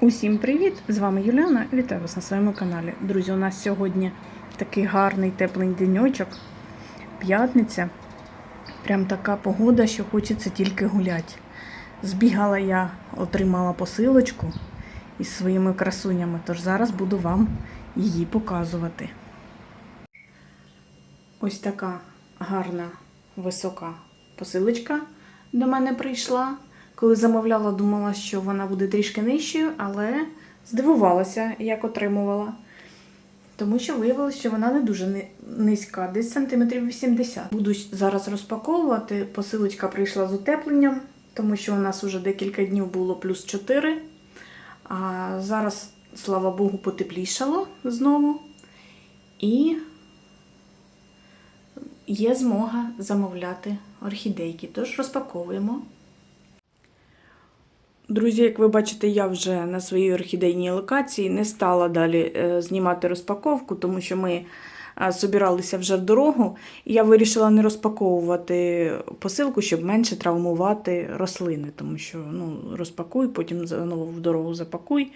Усім привіт! З вами Юліана. Вітаю вас на своєму каналі. Друзі, у нас сьогодні такий гарний теплий денечок. П'ятниця. Прям така погода, що хочеться тільки гуляти. Збігала я, отримала посилочку із своїми красунями, тож зараз буду вам її показувати. Ось така гарна висока посилочка до мене прийшла. Коли замовляла, думала, що вона буде трішки нижчою, але здивувалася, як отримувала. Тому що виявилося, що вона не дуже низька, десь сантиметрів 80. Буду зараз розпаковувати. Посилочка прийшла з утепленням, тому що у нас уже декілька днів було плюс 4. А зараз, слава Богу, потеплішало знову. І є змога замовляти орхідейки. Тож розпаковуємо. Друзі, як ви бачите, я вже на своїй орхідейній локації не стала далі е, знімати розпаковку, тому що ми собиралися вже в дорогу. І я вирішила не розпаковувати посилку, щоб менше травмувати рослини, тому що ну, розпакуй, потім знову в дорогу запакуй.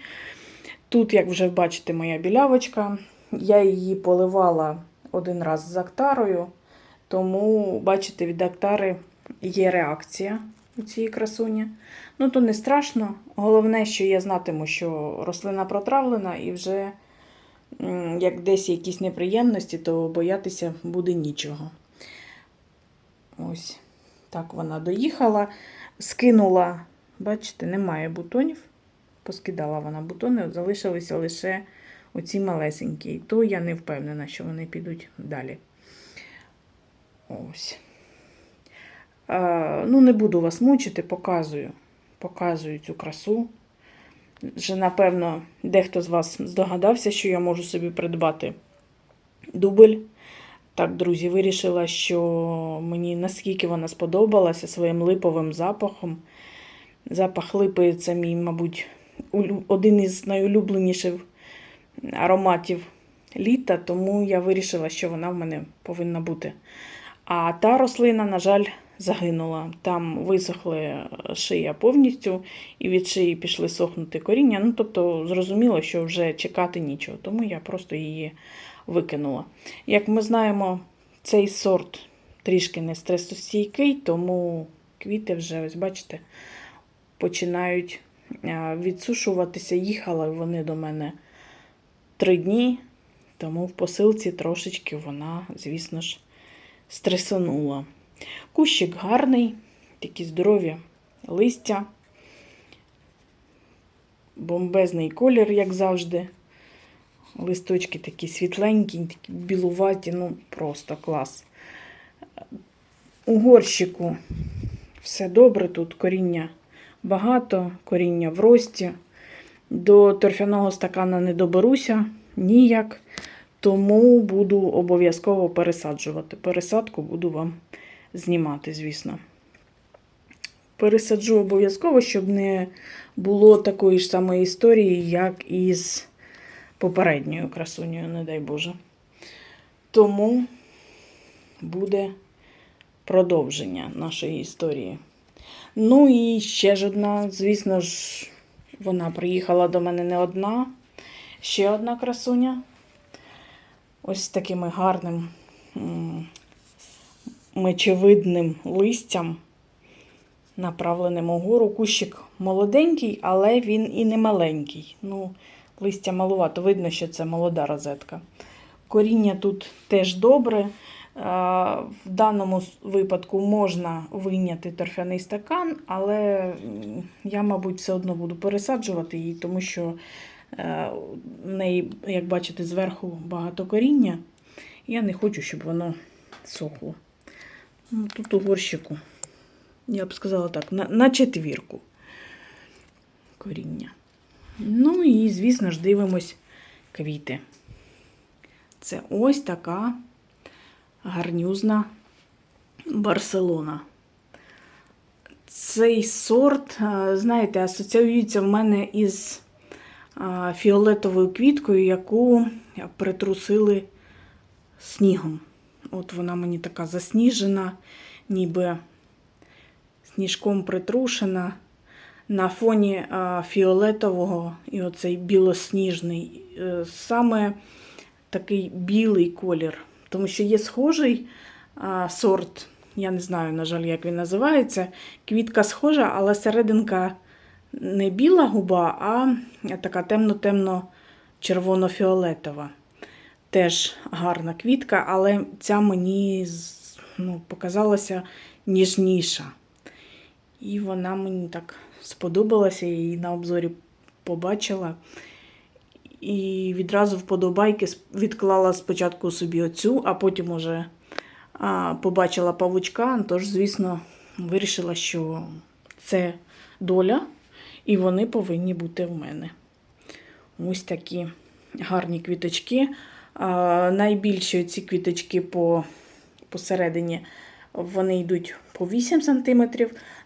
Тут, як вже бачите, моя білявочка. Я її поливала один раз з актарою, тому, бачите, від актари є реакція у цієї красуні. Ну, то не страшно. Головне, що я знатиму, що рослина протравлена, і вже як десь якісь неприємності, то боятися буде нічого. Ось так вона доїхала, скинула, бачите, немає бутонів. Поскидала вона бутони, залишилися лише оці малесенькі. То я не впевнена, що вони підуть далі. Ось. Е, ну, не буду вас мучити, показую. Показую цю красу. Вже, напевно, дехто з вас здогадався, що я можу собі придбати дубль. Так, друзі, вирішила, що мені наскільки вона сподобалася своїм липовим запахом. Запах липи це мій, мабуть, один із найулюбленіших ароматів літа, тому я вирішила, що вона в мене повинна бути. А та рослина, на жаль, загинула. Там висохли шия повністю, і від шиї пішли сохнути коріння. Ну, тобто, зрозуміло, що вже чекати нічого, тому я просто її викинула. Як ми знаємо, цей сорт трішки не стресостійкий, тому квіти вже, ось бачите, починають відсушуватися. Їхали вони до мене три дні, тому в посилці трошечки вона, звісно ж, стресанула. Кущик гарний, такі здорові листя, бомбезний колір, як завжди. Листочки такі світленькі, такі білуваті, ну просто клас. У горщику все добре, тут коріння багато, коріння в рості. До торфяного стакана не доберуся ніяк, тому буду обов'язково пересаджувати. Пересадку буду вам знімати, звісно. Пересаджу обов'язково, щоб не було такої ж самої історії, як із попередньою красунею, не дай Боже. Тому буде продовження нашої історії. Ну і ще ж одна, звісно ж, вона приїхала до мене не одна. Ще одна красуня. Ось такими гарним мечевидним листям, направленим угору. Кущик молоденький, але він і не маленький. Ну, листя малувато, видно, що це молода розетка. Коріння тут теж добре. В даному випадку можна вийняти торфяний стакан, але я, мабуть, все одно буду пересаджувати її, тому що е, в неї, як бачите, зверху багато коріння. Я не хочу, щоб воно сохло. Ну, Тут у горщику, я б сказала так, на, на четвірку коріння. Ну і, звісно ж, дивимось квіти. Це ось така гарнюзна Барселона. Цей сорт, е, знаєте, асоціюється в мене із е, фіолетовою квіткою, яку притрусили снігом. От вона мені така засніжена, ніби сніжком притрушена. на фоні фіолетового і оцей білосніжний. Е, Саме такий білий колір. Тому що є схожий сорт, я не знаю, на жаль, як він називається. Квітка схожа, але серединка не біла губа, а така темно-темно червоно-фіолетова. Теж гарна квітка, але ця мені ну, показалася ніжніша. І вона мені так сподобалася, я її на обзорі побачила. І відразу вподобайки відклала спочатку собі оцю, а потім уже побачила павучка. Тож, звісно, вирішила, що це доля, і вони повинні бути в мене. Ось такі гарні квіточки. Найбільші ці квіточки по, посередині вони йдуть по 8 см.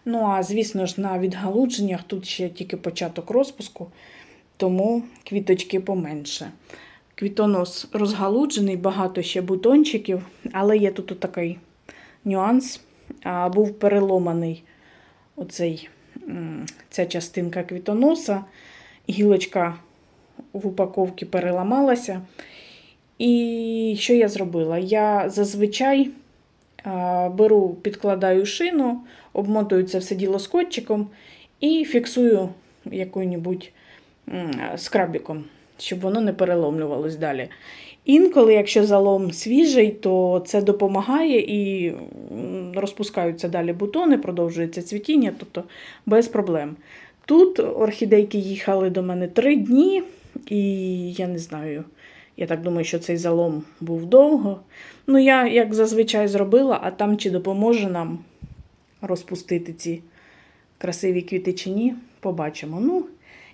Ну, а звісно ж, на відгалудженнях тут ще тільки початок розпуску, тому квіточки поменше. Квітонос розгалуджений, багато ще бутончиків, але є тут такий нюанс. Був переломаний оцей, ця частинка квітоноса, гілочка в упаковці переламалася. І що я зробила? Я зазвичай беру, підкладаю шину, обмотую це все діло скотчиком і фіксую якою-небудь скрабіком, щоб воно не переломлювалось далі. Інколи, якщо залом свіжий, то це допомагає і розпускаються далі бутони, продовжується цвітіння, тобто без проблем. Тут орхідейки їхали до мене три дні, і я не знаю, я так думаю, що цей залом був довго. Ну, я, як зазвичай, зробила, а там чи допоможе нам розпустити ці красиві квіти чи ні, побачимо. Ну,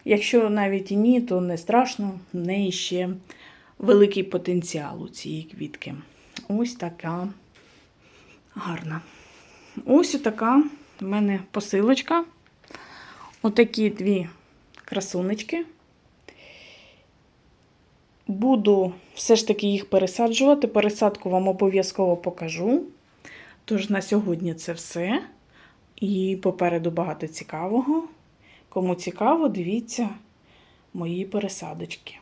якщо навіть і ні, то не страшно, в неї ще великий потенціал у цієї квітки. Ось така гарна. Ось така в мене посилочка. Отакі дві красунечки. Буду все ж таки їх пересаджувати. Пересадку вам обов'язково покажу. Тож на сьогодні це все. І попереду багато цікавого. Кому цікаво, дивіться мої пересадочки.